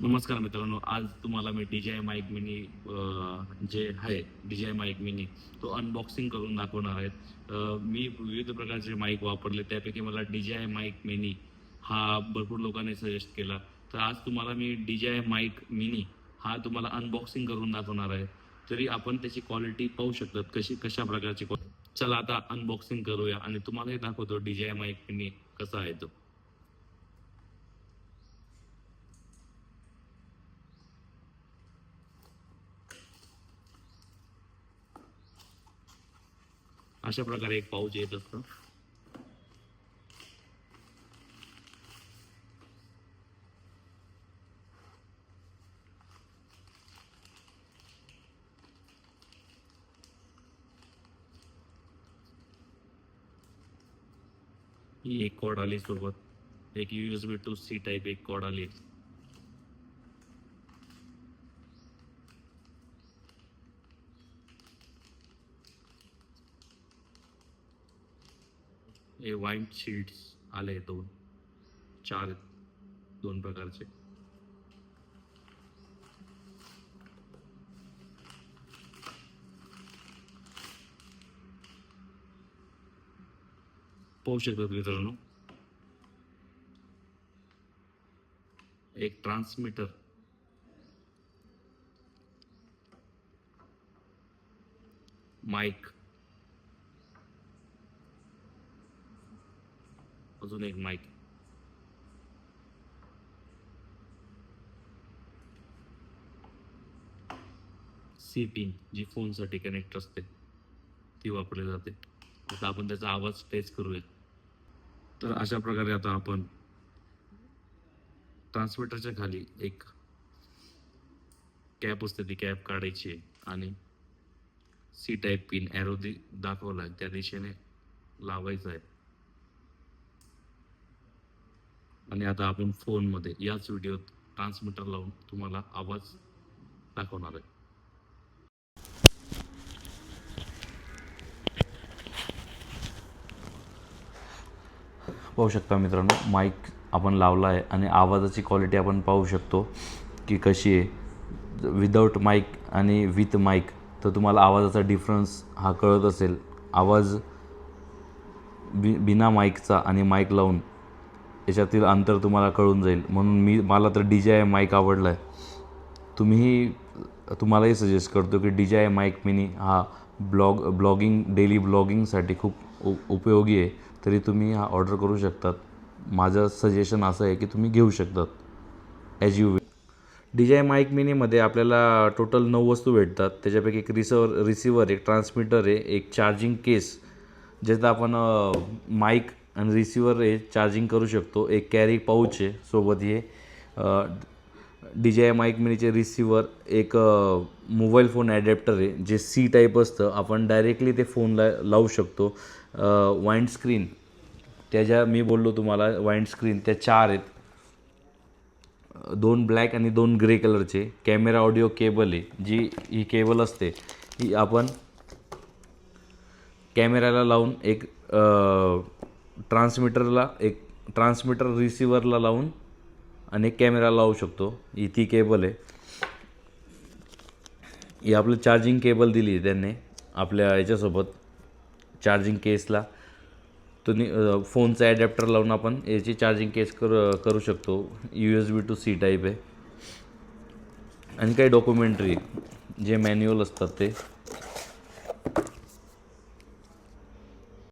नमस्कार मित्रांनो आज तुम्हाला मी D J mic mini J आहे डी जे माईक मिनी तो अनबॉक्सिंग करून दाखवणार आहेत मी विविध प्रकारचे माईक वापरले त्यापैकी मला डी जे माईक मिनी हा भरपूर लोकांनी सजेस्ट केला. तर आज तुम्हाला मी डी जे माईक मिनी हा तुम्हाला अनबॉक्सिंग करून दाखवणार आहे. तरी आपण त्याची क्वालिटी पाहू शकतात कशी कशा प्रकारची चला आता अनबॉक्सिंग करूया आणि तुम्हालाही दाखवतो डी जे माईक मिनी कसा आहे तो. अशा प्रकारे एक पाऊच येत असतं. ही एक कॉड आली सोबत. एक U S B to C type एक कॉड आली. हे वाईट शीट्स आले दोन. चार दोन प्रकारचे. पाहू शकतात मित्रांनो. एक ट्रान्समीटर माईक अजून एक माईक सी पिन जी फोनसाठी कनेक्ट असते ती वापरली जाते. आता आपण त्याचा आवाज टेस्ट करूया. तर अशा प्रकारे आता आपण ट्रान्समीटरच्या खाली एक कॅप असते ती कॅप काढायची आहे. आणि सी टाईप पिन ॲरो दि दाखवला आहे त्या दिशेने लावायचं आहे. आणि आता आपण फोनमध्ये याच व्हिडिओत ट्रान्समीटर लावून तुम्हाला आवाज दाखवणार आहे. पाहू शकता मित्रांनो माईक आपण लावला आहे आणि आवाजाची क्वालिटी आपण पाहू शकतो की कशी आहे. विदाऊट माईक आणि विथ माईक तर तुम्हाला आवाजाचा डिफरन्स हा कळत असेल. आवाज बि बिना माईकचा आणि माईक लावून याच्यातील अंतर तुम्हाला कळून जाईल. म्हणून मी मला तर डी जे आय माईक आवडला आहे तुम्हीही तुम्हालाही सजेस्ट करतो की D J I mic mini हा ब्लॉग ब्लॉगिंग डेली ब्लॉगिंगसाठी खूप उपयोगी आहे. तरी तुम्ही हा ऑर्डर करू शकतात. माझं सजेशन असं आहे की तुम्ही घेऊ शकतात. As you D J I mic मिनीमध्ये आपल्याला टोटल नऊ वस्तू भेटतात. त्याच्यापैकी एक रिसवर रिसिवर एक ट्रान्समीटर आहे एक चार्जिंग केस ज्याचं आपण माईक आणि रिसिवर हे चार्जिंग करू शकतो. एक कॅरी पाऊच आहे सोबत हे डी जे आय माईक मिनीचे रिसिवर एक मोबाईल फोन ॲडॅप्टर आहे जे सी टाईप असतं. आपण डायरेक्टली ते फोनला लावू शकतो. वाईंड स्क्रीन त्या ज्या मी बोललो तुम्हाला वाईंड स्क्रीन त्या चार आहेत. दोन ब्लॅक आणि दोन ग्रे कलरचे कॅमेरा ऑडिओ केबल आहे. जी ही केबल असते ही आपण कॅमेऱ्याला लावून एक ट्रान्समीटरला एक ट्रान्समीटर रिसिव्हरला लावून आणि एक कॅमेरा लावू शकतो. ही ती केबल आहे. ही आपलं चार्जिंग केबल दिली आहे त्यांनी आपल्या याच्यासोबत चार्जिंग केसला तुम्ही फोनचा ॲडॅप्टर लावून आपण याची चार्जिंग केस कर करू शकतो. U S B to C type आहे. आणि काही डॉक्युमेंटरी जे मॅन्युअल असतात ते.